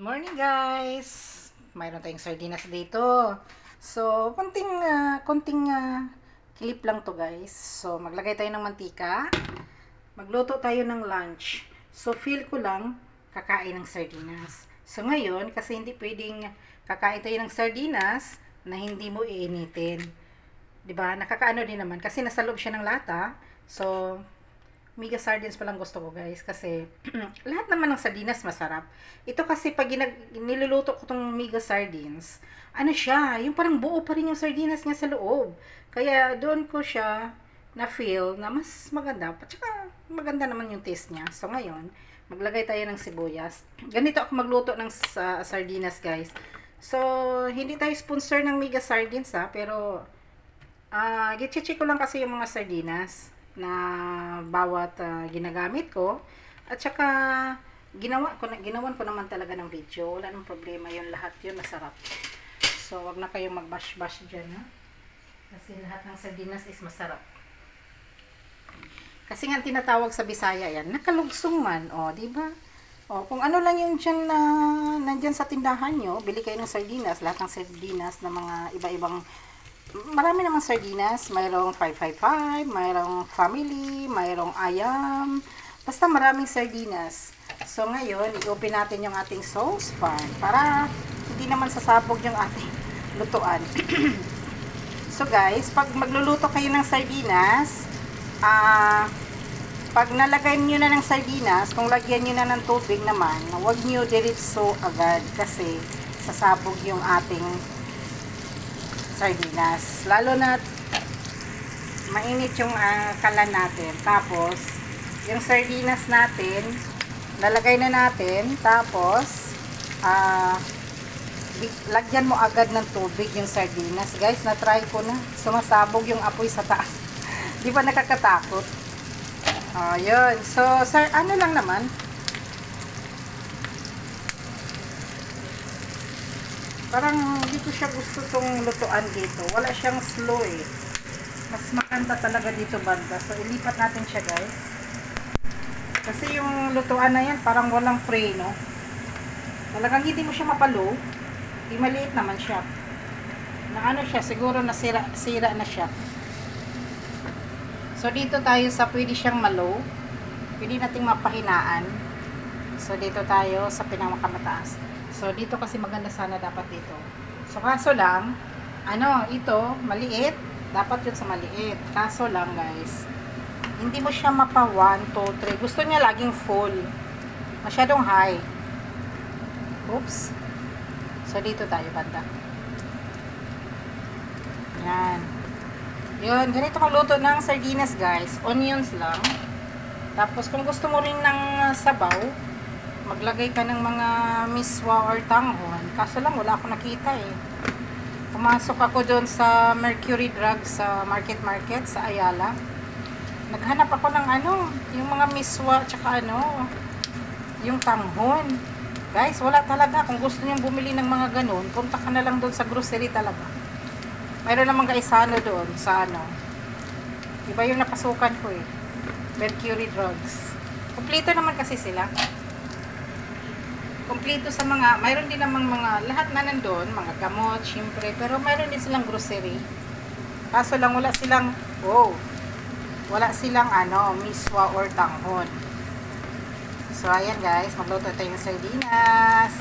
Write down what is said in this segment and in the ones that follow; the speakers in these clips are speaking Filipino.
morning guys! Mayroon tayong sardinas dito. So, konting, ah, konting ah, clip lang to guys. So, maglagay tayo ng mantika. Magluto tayo ng lunch. So, feel ko lang kakain ng sardinas. So, ngayon, kasi hindi pwedeng kakain tayo ng sardinas na hindi mo iinitin. ba? Nakakaano din naman kasi nasa loob siya ng lata. So, Mega sardines pa lang gusto ko guys kasi lahat naman ng sardinas masarap. Ito kasi pag ginag, niluluto ko tong mega sardines, ano siya, yung parang buo pa rin yung sardinas niya sa loob. Kaya doon ko siya na feel na mas maganda. At saka maganda naman yung taste niya. So ngayon, maglagay tayo ng sibuyas. Ganito ako magluto ng sa sardinas guys. So, hindi tayo sponsor ng mega sardines ha, pero ah uh, ko lang kasi yung mga sardinas na bawat uh, ginagamit ko. At saka ginawa ko na ginawan ko naman talaga ng video. Wala nang problema yon lahat yun masarap. So wag na kayong magbash bash diyan ha? Kasi lahat ng sardinas is masarap. Kasi nga tinatawag sa Bisaya yan nakalugsong man. O di ba? O kung ano lang yung diyan na nandiyan sa tindahan nyo bili kayo ng sardinas. Lahat ng sardinas na mga iba-ibang marami namang sardinas. Mayroong 555, mayroong family, mayroong ayam. Basta maraming sardinas. So, ngayon, i-open natin yung ating sauce pan para hindi naman sasabog yung ating lutuan. so, guys, pag magluluto kayo ng sardinas, ah, uh, pag nalagay niyo na ng sardinas, kung lagyan niyo na ng tubig naman, huwag niyo diretso agad kasi sasabog yung ating sardinas. Lalo na mainit yung uh, kalan natin. Tapos, yung sardinas natin, lalagay na natin. Tapos, uh, lagyan mo agad ng tubig yung sardinas. Guys, na-try ko na. Sumasabog yung apoy sa taas. Di ba nakakatakot? Oh, yun. So, sir, ano lang naman, Parang hindi ko siya gusto tong lutuan dito. Wala siyang slow eh. Mas makanta talaga dito banda. So, ilipat natin siya guys. Kasi yung lutuan na yan, parang walang preno. Talagang hindi mo siya mapalo. Di maliit naman siya. Na ano siya, siguro nasira sira na siya. So, dito tayo sa pwede siyang malo. Pwede nating mapahinaan. So, dito tayo sa pinamakamataas. So, dito kasi maganda sana dapat dito. So, kaso lang, ano, ito, maliit. Dapat yun sa maliit. Kaso lang, guys, hindi mo siya mapa 1, 2, 3. Gusto niya laging full. Masyadong high. Oops. So, dito tayo, banda. Yan. Yun, ganito luto ng sardinas, guys. Onions lang. Tapos, kung gusto mo rin ng sabaw, maglagay ka ng mga miswa or tanghon. Kaso lang, wala ako nakita eh. Pumasok ako doon sa Mercury Drug sa Market Market sa Ayala. Naghanap ako ng ano, yung mga miswa tsaka ano, yung tanghon. Guys, wala talaga. Kung gusto niyo bumili ng mga ganun, punta ka na lang doon sa grocery talaga. Mayroon namang kaisano doon sa ano. Iba yung napasukan ko eh. Mercury Drugs. Kompleto naman kasi sila kompleto sa mga, mayroon din namang mga, lahat na nandun, mga gamot, syempre, pero mayroon din silang grocery. Kaso lang wala silang, wow, wala silang ano, miswa or tanghon. So, ayan guys, magluto tayo ng sardinas.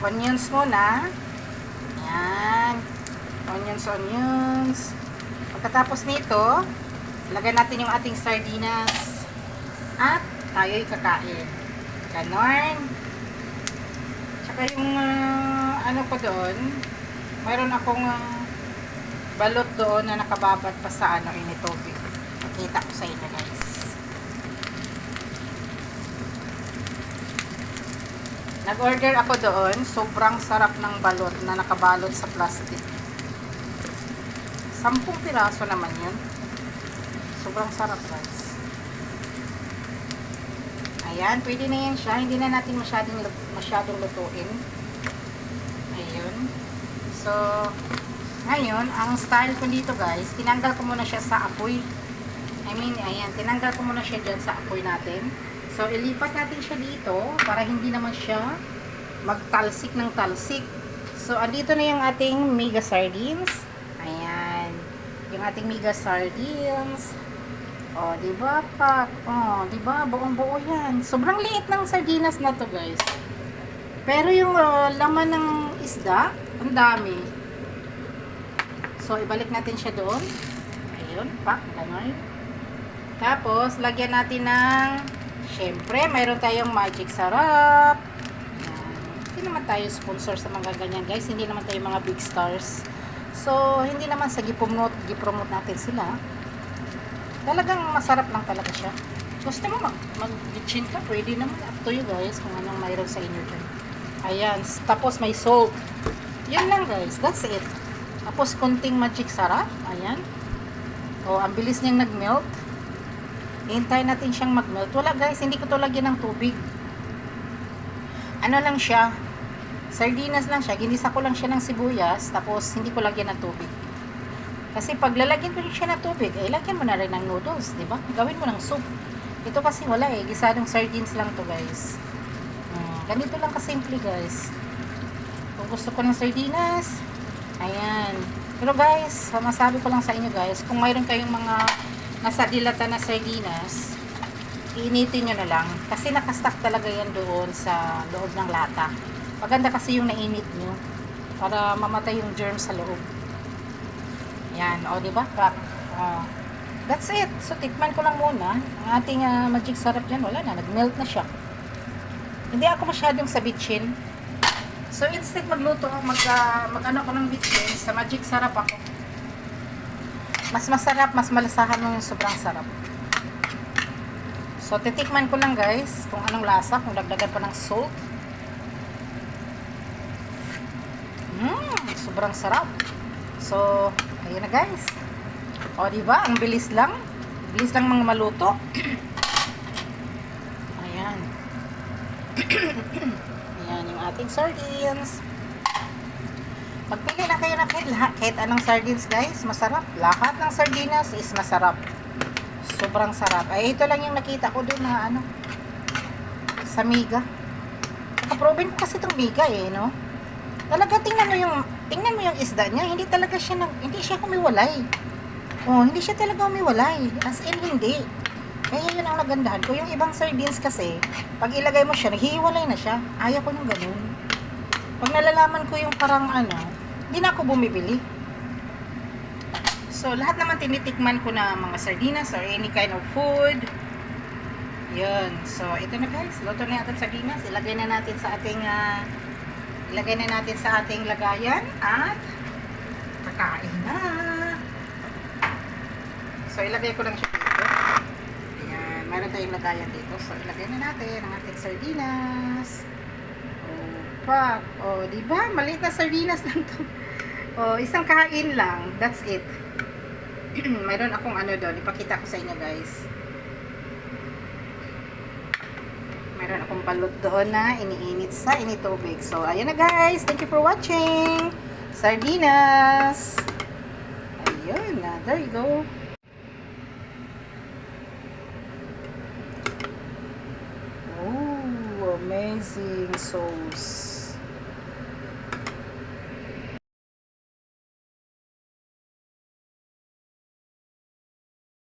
Onions muna. Ayan. Onions, onions. Pagkatapos nito, lagay natin yung ating sardinas. At tayo'y kakain. Ganon. Tsaka yung uh, ano ko doon, mayroon akong uh, balot doon na nakababad pa sa ano ini tubig. Pakita ko sa inyo guys. Nag-order ako doon, sobrang sarap ng balot na nakabalot sa plastic. Sampung piraso naman yun. Sobrang sarap guys. Ayan, pwede na yan siya. Hindi na natin masyadong, masyadong lutuin. Ayun. So, ngayon, ang style ko dito guys, tinanggal ko muna siya sa apoy. I mean, ayan, tinanggal ko muna siya dyan sa apoy natin. So, ilipat natin siya dito para hindi naman siya magtalsik ng talsik. So, andito na yung ating mega sardines. Ayan. Yung ating mega sardines. Oh, di ba pa? Oh, di ba? Buong-buo yan. Sobrang liit ng sardinas na to, guys. Pero yung uh, laman ng isda, ang dami. So, ibalik natin siya doon. Ayun, pak, ganun. Tapos, lagyan natin ng, syempre, mayroon tayong magic sarap. Yan. Hindi naman tayo sponsor sa mga ganyan, guys. Hindi naman tayo mga big stars. So, hindi naman sa gipromote, gipromote natin sila. Talagang masarap lang talaga siya. Gusto mo mag, mag-chin ka, pwede naman. Up to you guys, kung anong mayroon sa inyo dyan. Ayan. Tapos, may salt. Yan lang, guys. That's it. Tapos, konting magic sarap. Ayan. O, ang bilis niyang nag-melt. Hintay natin siyang mag-melt. Wala guys, hindi ko to lagyan ng tubig. Ano lang siya, sardinas lang siya. Ginisa ko lang siya ng sibuyas, tapos hindi ko lagyan ng tubig. Kasi pag lalagyan ko siya ng tubig, eh, lagyan mo na rin ng noodles, di ba? Gawin mo ng soup. Ito kasi wala eh, gisadong sardines lang to guys. Hmm, ganito lang kasimple guys. Kung gusto ko ng sardinas, ayan. Pero guys, masabi ko lang sa inyo guys, kung mayroon kayong mga nasa dilata na sardinas, iinitin nyo na lang. Kasi nakastack talaga yan doon sa loob ng lata. Maganda kasi yung nainit nyo para mamatay yung germs sa loob. Yan, o di ba? Crack. Oh. That's it. So tikman ko lang muna. Ang ating ah, magic sarap dyan, wala na. Nag-melt na siya. Hindi ako masyadong sa bitchin. So instead magluto, mag, ah, mag-ano ko ng bitchin, sa magic sarap ako. Mas masarap, mas malasahan mo yung sobrang sarap. So, titikman ko lang guys kung anong lasa, kung dagdagan pa ng salt. Mmm, sobrang sarap. So, ayun na guys. O, di ba? Ang bilis lang. Bilis lang mga maluto. Ayan. Ayan yung ating sardines. Magpili na kayo ng kahit, lahat- kahit anong sardines guys. Masarap. Lahat ng sardinas is masarap. Sobrang sarap. Ay, ito lang yung nakita ko dun na ano. Sa Miga. Nakaproven ko kasi itong Miga eh, no? Talaga tingnan mo yung tingnan mo yung isda niya, hindi talaga siya nag, hindi siya humiwalay. Oh, hindi siya talaga humiwalay. As in hindi. Kaya yun ang nagandahan ko. Yung ibang sardines kasi, pag ilagay mo siya, naghihiwalay na siya. Ayaw ko ng ganun. Pag nalalaman ko yung parang ano, hindi na ako bumibili. So, lahat naman tinitikman ko na mga sardinas or any kind of food. Yun. So, ito na guys. Luto na natin sardinas. Ilagay na natin sa ating ah, ilagay na natin sa ating lagayan at kakain na. So, ilagay ko lang siya dito. Ayan. Meron tayong lagayan dito. So, ilagay na natin ang ating sardinas. Opa. O, di ba? Maliit na sardinas lang to. O, isang kain lang. That's it. Mayroon akong ano doon. Ipakita ko sa inyo guys. Mayroon akong balot doon na iniinit sa initubig. So, ayan na guys. Thank you for watching. Sardinas. Ayun na. There you go. Oh, amazing sauce.